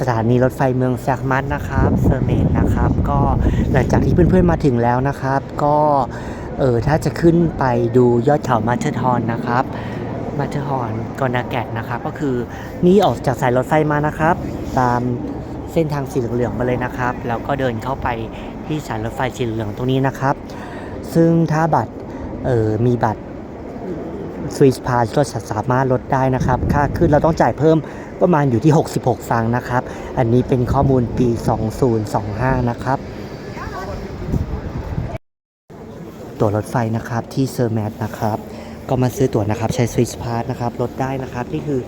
สถานีรถไฟเมืองแซกมัตนะครับเซอร์เมนนะครับ ก็หลังจากที่เพื่อนๆมาถึงแล้วนะครับ ก็เออถ้าจะขึ้นไปดูยอดเขามาเทอร์ทอนนะครับมาเทอร์ฮอนกอนาแกตนะครับ ก็คือนี่ออกจากสายรถไฟมานะครับ ตามเส้นทางสีเหลืองๆมาเลยนะครับ แล้วก็เดินเข้าไปที่สายรถไฟสีเหลืองตรงนี้นะครับ ซึ่งถ้าบัตรเออมีบัตร สวิสพาสก็สามารถลดได้นะครับ ค่าขึ้นเราต้องจ่ายเพิ่มประมาณอยู่ที่ 66ฟังนะครับ อันนี้เป็นข้อมูลปี 2025 นะครับตั๋วรถไฟนะครับที่เซอร์แมทนะครับ ก็มาซื้อตั๋วนะครับ ใช้สวิสพาสนะครับลดได้นะครับ นี่คือ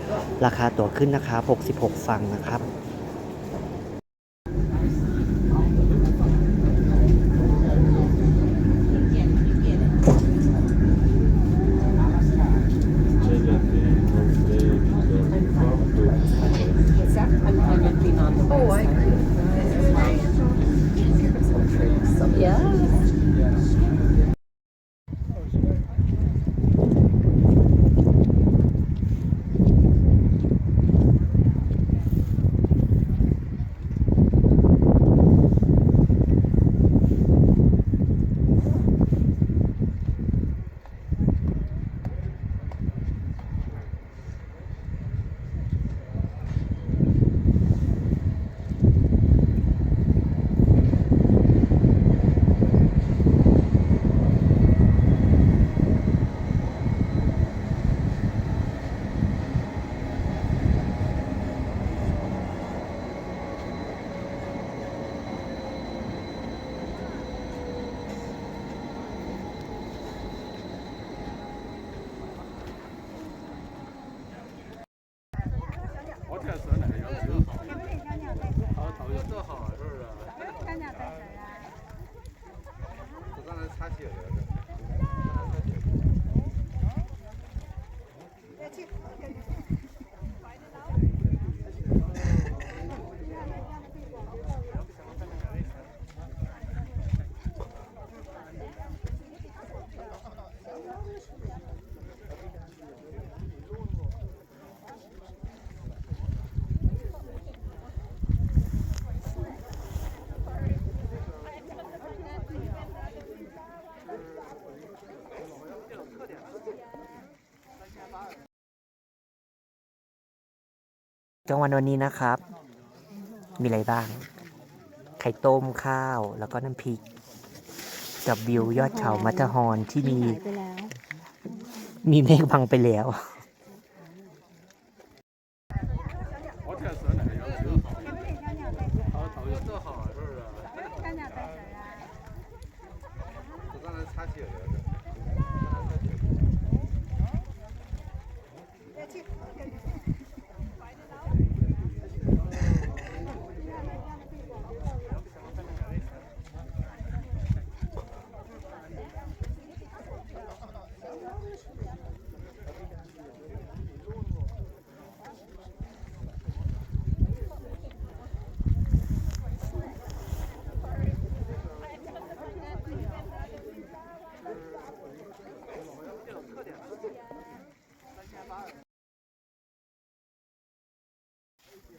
ราคาตั๋วขึ้นนะครับ 66 ฟังนะครับ 他姐姐的。 กลางวันวันนี้นะครับ มีอะไรบ้าง ไข่ต้มข้าวแล้วก็น้ำพริก กับวิวยอดเขามัตเตอร์ฮอร์นที่มีไปแล้วมีเมฆบังไปแล้ว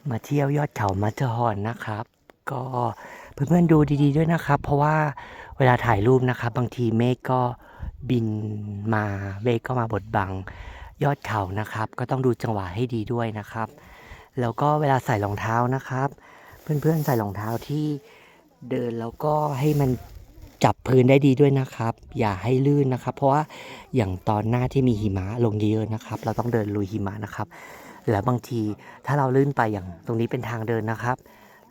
มาเที่ยวยอดเขามัตเตอร์ฮอนนะครับ ก็เพื่อนๆดูดีๆด้วยนะครับ เพราะว่าเวลาถ่ายรูปนะครับ บางทีเมฆก็บินมาเมฆก็มาบดบังยอดเขานะครับ ก็ต้องดูจังหวะให้ดีด้วยนะครับ แล้วก็เวลาใส่รองเท้านะครับ เพื่อนๆใส่รองเท้าที่เดินแล้วก็ให้มัน จับพื้นได้ดีด้วยนะครับ อย่าให้ลื่นนะครับ เพราะว่าอย่างตอนหน้าที่มีหิมะลงเยอะนะครับ เราต้องเดินลุยหิมะนะครับ แล้วบางทีถ้าเราลื่นไปอย่างตรงนี้เป็นทางเดินนะครับ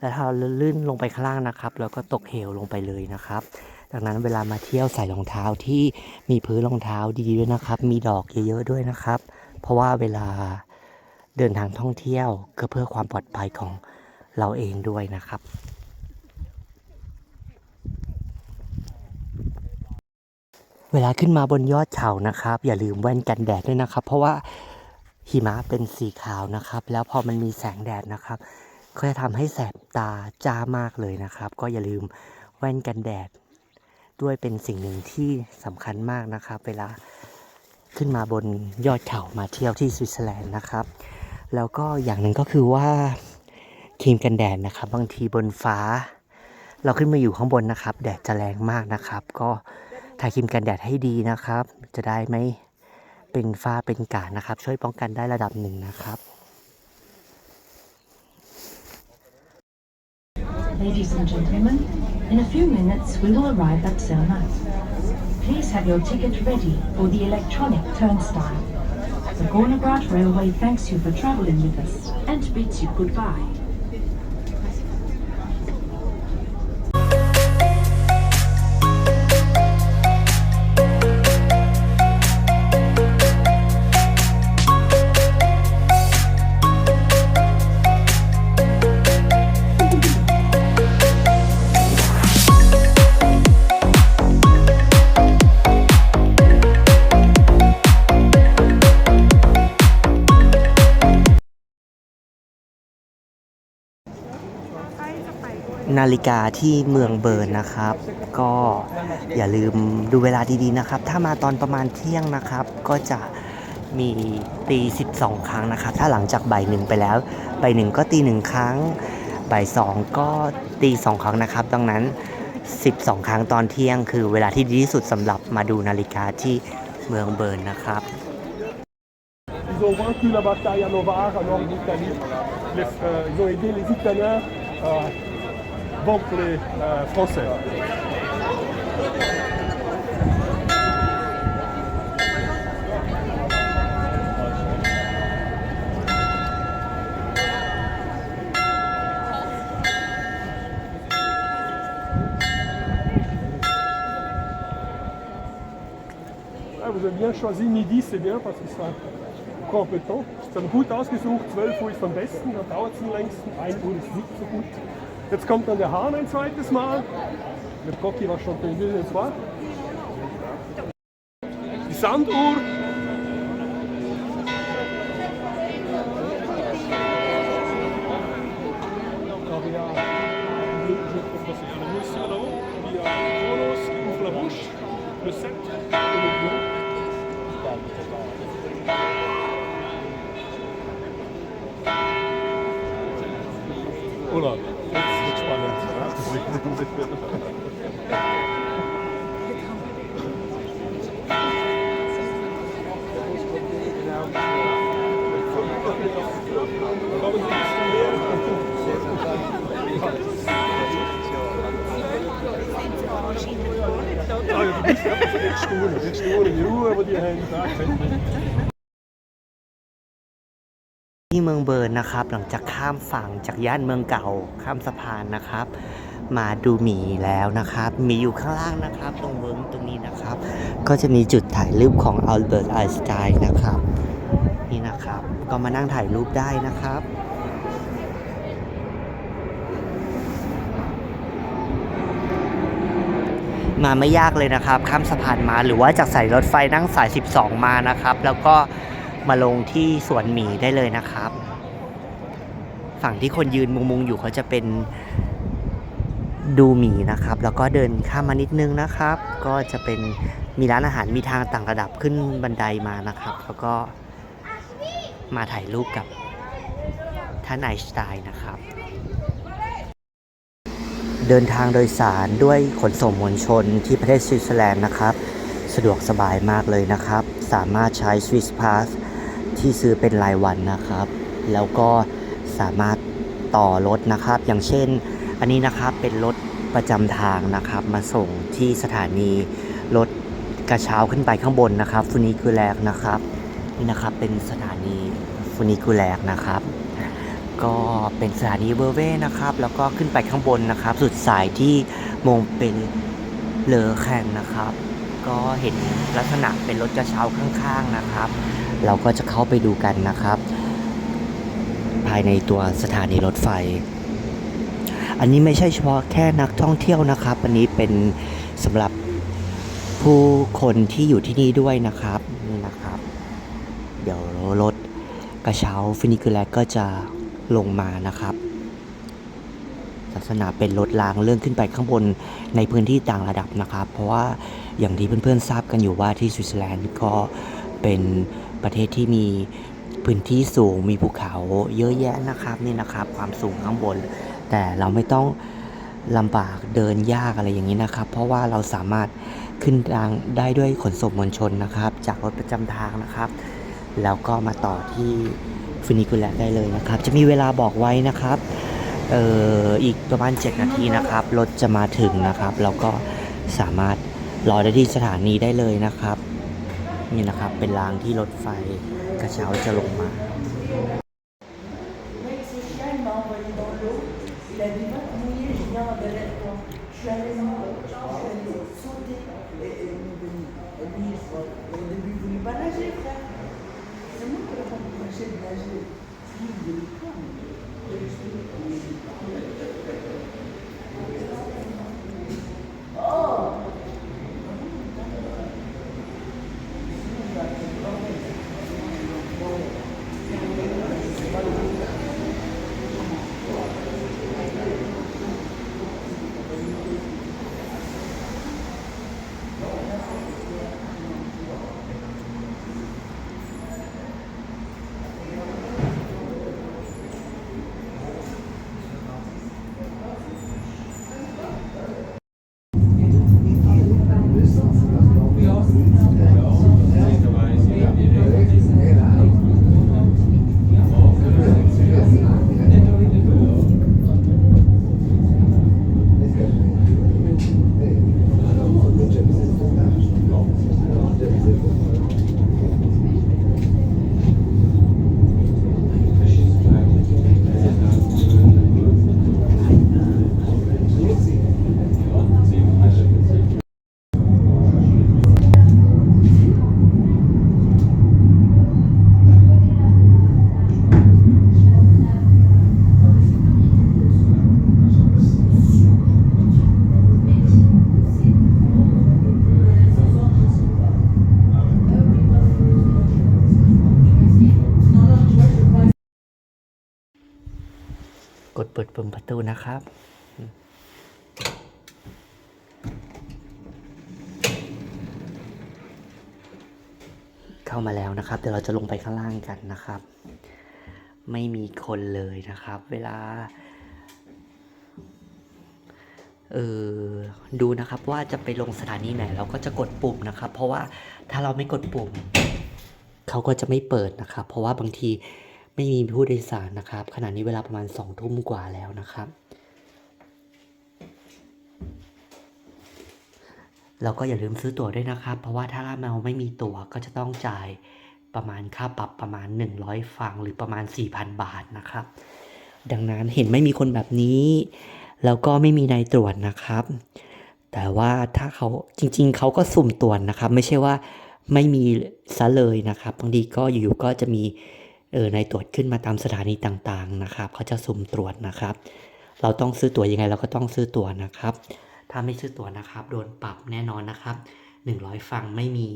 แล้วถ้าเราลื่นลงไปข้างล่างนะครับแล้วก็ตกเหวลงไปเลยนะครับ ดังนั้นเวลามาเที่ยวใส่รองเท้าที่มีพื้นรองเท้าดีด้วยนะครับ มีดอกเยอะๆด้วยนะครับ เพราะว่าเวลาเดินทางท่องเที่ยวก็เพื่อความปลอดภัยของเราเองด้วยนะครับ เวลาขึ้นมาบนยอดเขานะครับ อย่าลืมแว่นกันแดดด้วยนะครับ เพราะว่าหิมะเป็นสีขาวนะครับ แล้วพอมันมีแสงแดดนะครับ ก็จะทำให้แสบตาจ้ามากเลยนะครับ ก็อย่าลืมแว่นกันแดด ด้วยเป็นสิ่งหนึ่งที่สำคัญมากนะครับ เวลาขึ้นมาบนยอดเขามาเที่ยวที่สวิตเซอร์แลนด์นะครับ แล้วก็อย่างหนึ่งก็คือว่าครีมกันแดดนะครับ บางทีบนฟ้า เราขึ้นมาอยู่ข้างบนนะครับ แดดจะแรงมากนะครับ ก็ ทาครีมกันแดดให้ดีนะครับ จะได้ไม่เป็นฝ้าเป็นกานะครับ ช่วยป้องกันได้ระดับหนึ่งนะครับ Ladies and gentlemen, in a few minutes we will arrive at Zermatt. Please have your ticket ready for the electronic turnstile. The Gornograd Railway thanks you for traveling with us and bids you goodbye. นาฬิกาที่เมืองเบิร์นนะครับ ก็อย่าลืมดูเวลาดีๆนะครับ ถ้ามาตอนประมาณเที่ยงนะครับ ก็จะมีตี 12 ครั้งนะครับ ถ้าหลังจากบ่ายหนึ่งไปแล้วบ่ายหนึ่งก็ตีหนึ่งครั้งบ่ายสองก็ตีสองครั้งนะครับ ดังนั้น 12 ครั้งตอนเที่ยงคือเวลาที่ดีที่สุดสำหรับมาดูนาฬิกาที่เมืองเบิร์นนะครับ Berkeley français. Also choisi midi, c'est bien, parce que ça kommt nicht. Sie haben gut ausgesucht, 12 Uhr ist am besten, dann dauert es am längsten, 1 Uhr ist nicht so gut. Jetzt kommt dann der Hahn ein zweites Mal. Mit Koki war schon den Willen zwar. Die Sanduhr bist ja nicht stuhlen, nicht stuhlen, in Ruhe, wo die Hände da sind. ที่เมืองเบิร์นนะครับ หลังจากข้ามฝั่งจากย่านเมืองเก่าข้ามสะพานนะครับ มาดูหมีแล้วนะครับหมีอยู่ข้างล่างนะครับ ตรงเมืองตรงนี้นะครับ ก็จะมีจุดถ่ายรูปของอัลเบิร์ตไอน์สไตน์นะครับ นี่นะครับ ก็มานั่งถ่ายรูปได้นะครับ มาไม่ยากเลยนะครับ ข้ามสะพานมาหรือว่าจากสายรถไฟนั่งสาย 12 มานะครับ แล้วก็มาลงที่สวนหมีได้เลยนะครับ ฝั่งที่คนยืนมุงๆอยู่เขาจะเป็นดูหมีนะครับ แล้วก็เดินข้ามมานิดนึงนะครับ ก็จะเป็นมีร้านอาหารมีทางต่างระดับขึ้นบันไดมานะครับ แล้วก็มาถ่ายรูปกับท่านไอน์สไตน์นะครับ เดินทางโดยสารด้วยขนส่งมวลชนที่ประเทศสวิตเซอร์แลนด์นะครับ สะดวกสบายมากเลยนะครับ สามารถใช้ Swiss Pass ที่ซื้อเป็นรายวันนะครับ แล้วก็สามารถต่อรถนะครับ อย่างเช่น อันนี้นะครับเป็นรถประจำทางนะครับ มาส่งที่สถานีรถกระเช้าขึ้นไปข้างบนนะครับฟูนิคูแลกนะครับ นี่นะครับเป็นสถานีฟูนิคูแลกนะครับ ก็เป็นสถานีเบอร์เว่นะครับ แล้วก็ขึ้นไปข้างบนนะครับ สุดสายที่มงเป็นเลอแคนนะครับ ก็เห็นลักษณะเป็นรถกระเช้าข้างๆนะครับ เราก็จะเข้าไปดูกันนะครับ ภายในตัวสถานีรถไฟ อันนี้ไม่ใช่เฉพาะแค่นักท่องเที่ยวนะครับ อันนี้เป็นสำหรับผู้คนที่อยู่ที่นี่ด้วยนะครับนี่นะครับ เดี๋ยวรถกระเช้าฟินิคูแลก็จะ ลงมานะครับลักษณะเป็นรถรางเลื่อนขึ้นไปข้างบนในพื้นที่ต่างระดับนะครับ เพราะว่าอย่างที่เพื่อนๆทราบกันอยู่ว่าที่สวิตเซอร์แลนด์ก็เป็นประเทศที่มีพื้นที่สูงมีภูเขาเยอะแยะนะครับนี่นะครับ ความสูงข้างบน แต่เราไม่ต้องลำบากเดินยากอะไรอย่างนี้นะครับ เพราะว่าเราสามารถขึ้นทางได้ด้วยขนส่งมวลชนนะครับ จากรถประจำทางนะครับ แล้วก็มาต่อที่ ฟินิกุแลได้เลยนะครับ จะมีเวลาบอกไว้นะครับเอ่ออีกประมาณ 7 นาทีนะครับรถจะมาถึงนะครับแล้วก็สามารถรอได้ที่สถานีได้เลยนะครับ นี่นะครับเป็นรางที่รถไฟกระเช้าจะลงมา Başka bir şey değil. Değil, değil. Tamam. Görüştüğüm เปิดปุ่มประตูนะครับเข้ามาแล้วนะครับ เดี๋ยวเราจะลงไปข้างล่างกันนะครับ ไม่มีคนเลยนะครับ เวลาเออดูนะครับว่าจะไปลงสถานีไหนเราก็จะกดปุ่มนะครับ เพราะว่าถ้าเราไม่กดปุ่ม เขาก็จะไม่เปิดนะครับ เพราะว่าบางที ไม่มีผู้โดยสารนะครับ ขณะนี้เวลาประมาณสองทุ่มกว่าแล้วนะครับเราก็อย่าลืมซื้อตั๋วด้วยนะครับ เพราะว่าถ้าเราไม่มีตั๋วก็จะต้องจ่ายประมาณค่าปรับประมาณ 100ฟังหรือประมาณ 4,000 บาทนะครับ ดังนั้นเห็นไม่มีคนแบบนี้ แล้วก็ไม่มีนายตรวจนะครับ แต่ว่าถ้าเขาจริง ๆเขาก็สุ่มตรวจนะครับ ไม่ใช่ว่าไม่มีซะเลยนะครับบางทีก็อยู่ๆก็จะมี เออในตรวจขึ้นมาตามสถานีต่างๆนะครับเขาจะสุ่มตรวจนะครับ เราต้องซื้อตั๋วยังไงเราก็ต้องซื้อตั๋วนะครับ ถ้าไม่ซื้อตั๋วนะครับ โดนปรับแน่นอนนะครับ 100 ฟังไม่มี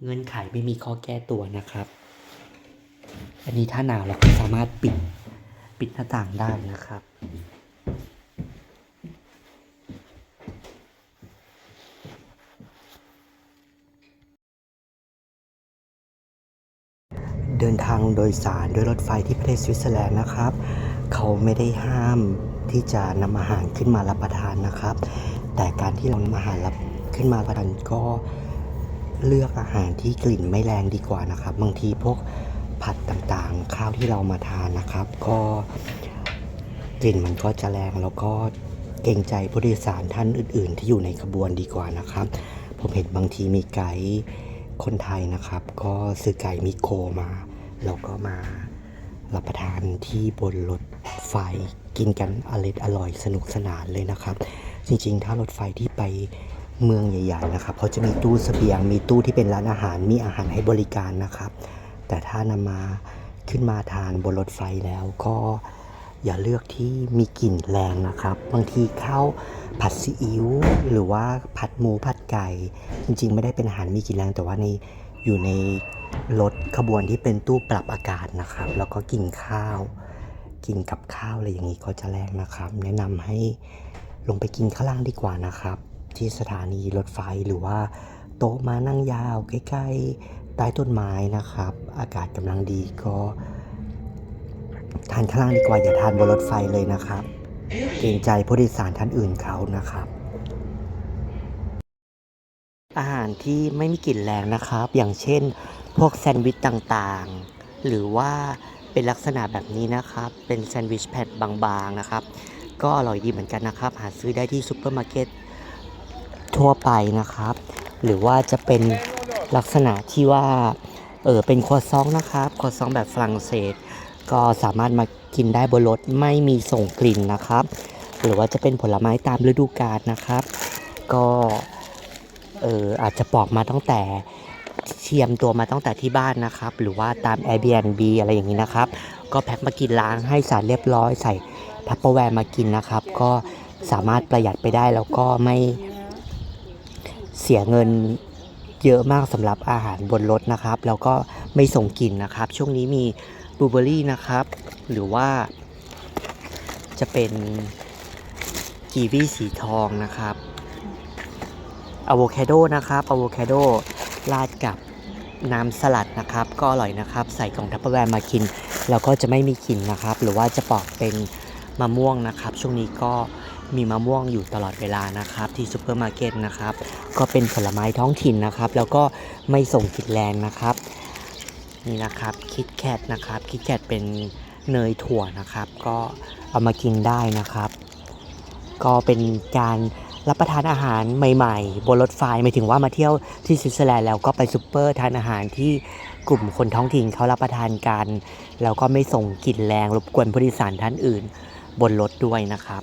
เงื่อนไขไม่มีข้อแก้ตัวนะครับ อันนี้ถ้าหนาวเราก็สามารถปิดปิดหน้าต่างได้นะครับ เดินทางโดยสารด้วยรถไฟที่ประเทศสวิตเซอร์แลนด์นะครับ เขาไม่ได้ห้ามที่จะนำอาหารขึ้นมารับประทานนะครับ แต่การที่เรานำอาหารรับขึ้นมารับประทานก็เลือกอาหารที่กลิ่นไม่แรงดีกว่านะครับ บางทีพวกผัดต่างๆ ข้าวที่เรามาทานนะครับ ก็กลิ่นมันก็จะแรงแล้วก็เกรงใจผู้โดยสารท่านอื่น ๆ ที่อยู่ในขบวนดีกว่านะครับ ผมเห็นบางทีมีไกด์ คนไทยนะครับ ก็ซื้อไก่มิโกมาแล้วก็มารับประทานที่บนรถไฟกินกันอร่อยอร่อยสนุกสนานเลยนะครับ จริงๆ ถ้ารถไฟที่ไปเมืองใหญ่ ๆ นะครับเขาจะมีตู้เสบียง มีตู้ที่เป็นร้านอาหารมีอาหารให้บริการนะครับ แต่ถ้านำมาขึ้นมาทานบนรถไฟแล้วก็ อย่าเลือกที่มีกลิ่นแรงนะครับ บางทีข้าวผัดซีอิ๊วหรือว่าผัดหมูผัดไก่ จริง ๆ ไม่ได้เป็นอาหารมีกลิ่นแรง แต่ว่าในอยู่ในรถขบวนที่เป็นตู้ปรับอากาศนะครับ แล้วก็กินข้าว กินกับข้าวอะไรอย่างนี้ก็จะแรงนะครับ แนะนำให้ลงไปกินข้างล่างดีกว่านะครับ ที่สถานีรถไฟหรือว่าโต๊ะมานั่งยาวใกล้ๆใต้ต้นไม้นะครับ อากาศกำลังดีก็ ทานข้างล่างดีกว่าอย่าทานบนรถไฟเลยนะครับเกรงใจผู้โดยสารท่านอื่นเขานะครับ อาหารที่ไม่มีกลิ่นแรงนะครับ อย่างเช่น พวกแซนด์วิชต่างๆ หรือว่าเป็นลักษณะแบบนี้นะครับ เป็นแซนด์วิชแผ่นบางๆนะครับ ก็อร่อยดีเหมือนกันนะครับ หาซื้อได้ที่ซูเปอร์มาร์เก็ตทั่วไปนะครับ หรือว่าจะเป็นลักษณะที่ว่าเออเป็นครัวซองนะครับครัวซองแบบฝรั่งเศส ก็สามารถมากินได้บนรถไม่มีส่งกลิ่นนะครับ หรือว่าจะเป็นผลไม้ตามฤดูกาลนะครับ ก็เอออาจจะปอกมาตั้งแต่เทียมตัวมาตั้งแต่ที่บ้านนะครับ หรือว่าตาม Airbnb อะไรอย่างนี้นะครับ ก็แพ็คมากินล้างให้สารเรียบร้อยใส่ทัพเปอร์แวร์มากินนะครับ ก็สามารถประหยัดไปได้แล้วก็ไม่เสียเงินเยอะมากสำหรับอาหารบนรถนะครับ แล้วก็ไม่ส่งกลิ่นนะครับ ช่วงนี้มี บลูเบอรี่นะครับ หรือว่า จะเป็นกีวีสีทองนะครับอะโวคาโดนะครับอะโวคาโดราดกับน้ำสลัดนะครับ ก็อร่อยนะครับ ใส่กล่องทัพเปอร์แวร์มากิน แล้วก็จะไม่มีกลิ่นนะครับ หรือว่าจะปอกเป็นมะม่วงนะครับ ช่วงนี้ก็มีมะม่วงอยู่ตลอดเวลานะครับ ที่ซูเปอร์มาร์เก็ตนะครับ ก็เป็นผลไม้ท้องถิ่นนะครับ แล้วก็ไม่ส่งกลิ่นแรงนะครับ นี่นะครับคิดแคทนะครับคิดแคทเป็นเนยถั่วนะครับ ก็เอามากินได้นะครับ ก็เป็นการรับประทานอาหารใหม่ ๆ บนรถไฟหมายถึงว่ามาเที่ยวที่สวิตเซอร์แลนด์แล้วก็ไปซูเปอร์ทานอาหารที่กลุ่มคนท้องถิ่นเขารับประทานกัน แล้วก็ไม่ส่งกลิ่นแรงรบกวนผู้โดยสารท่านอื่น บนรถด้วยนะครับ